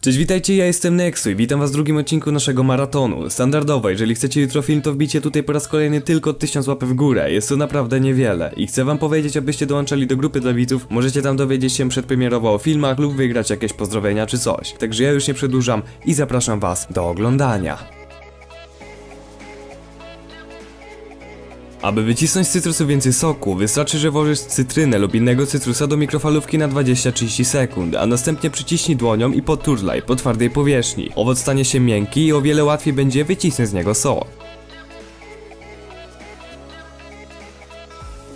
Cześć, witajcie, ja jestem Nexu i witam was w drugim odcinku naszego maratonu. Standardowo, jeżeli chcecie jutro film, to wbicie tutaj po raz kolejny tylko 1000 łapek w górę. Jest to naprawdę niewiele. I chcę wam powiedzieć, abyście dołączali do grupy dla widzów. Możecie tam dowiedzieć się przedpremierowo o filmach lub wygrać jakieś pozdrowienia czy coś. Także ja już nie przedłużam i zapraszam was do oglądania. Aby wycisnąć z cytrusu więcej soku, wystarczy, że włożysz cytrynę lub innego cytrusa do mikrofalówki na 20-30 sekund, a następnie przyciśnij dłonią i poturlaj po twardej powierzchni. Owoc stanie się miękki i o wiele łatwiej będzie wycisnąć z niego sok.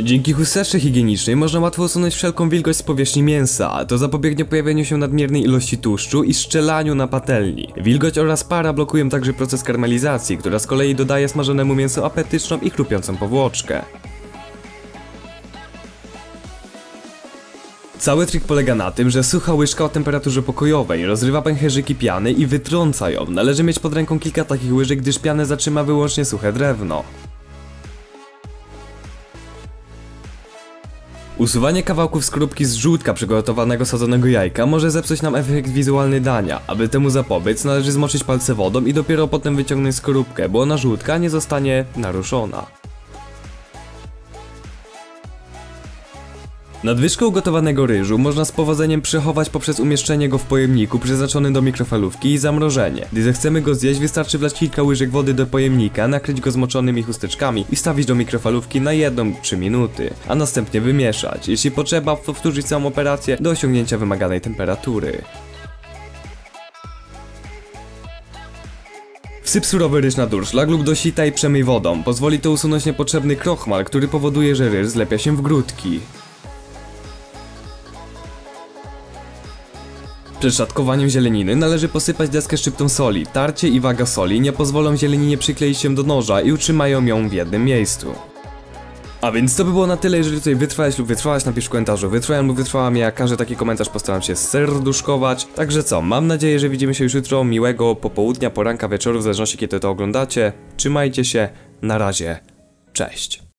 Dzięki chusteczce higienicznej można łatwo usunąć wszelką wilgoć z powierzchni mięsa, a to zapobiegnie pojawieniu się nadmiernej ilości tłuszczu i szczelaniu na patelni. Wilgoć oraz para blokują także proces karmelizacji, która z kolei dodaje smażonemu mięsu apetyczną i chrupiącą powłoczkę. Cały trik polega na tym, że sucha łyżka o temperaturze pokojowej rozrywa pęcherzyki piany i wytrąca ją. Należy mieć pod ręką kilka takich łyżek, gdyż pianę zatrzyma wyłącznie suche drewno. Usuwanie kawałków skorupki z żółtka przygotowanego sadzonego jajka może zepsuć nam efekt wizualny dania. Aby temu zapobiec, należy zmoczyć palce wodą i dopiero potem wyciągnąć skorupkę, bo ona żółtka nie zostanie naruszona. Nadwyżkę ugotowanego ryżu można z powodzeniem przechować poprzez umieszczenie go w pojemniku przeznaczonym do mikrofalówki i zamrożenie. Gdy zechcemy go zjeść, wystarczy wlać kilka łyżek wody do pojemnika, nakryć go zmoczonymi chusteczkami i stawić do mikrofalówki na 1-3 minuty, a następnie wymieszać. Jeśli potrzeba, powtórzyć całą operację do osiągnięcia wymaganej temperatury. Wsyp surowy ryż na durszlak lub do sita i przemyj wodą. Pozwoli to usunąć niepotrzebny krochmal, który powoduje, że ryż zlepia się w grudki. Przed szatkowaniem zieleniny należy posypać deskę szczyptą soli. Tarcie i waga soli nie pozwolą zieleninie przykleić się do noża i utrzymają ją w jednym miejscu. A więc to by było na tyle, jeżeli tutaj wytrwałeś lub wytrwałaś, napisz w komentarzu wytrwałem lub wytrwałam, ja każdy taki komentarz postaram się serduszkować. Także co, mam nadzieję, że widzimy się już jutro, miłego popołudnia, poranka, wieczoru, w zależności kiedy to oglądacie. Trzymajcie się, na razie, cześć.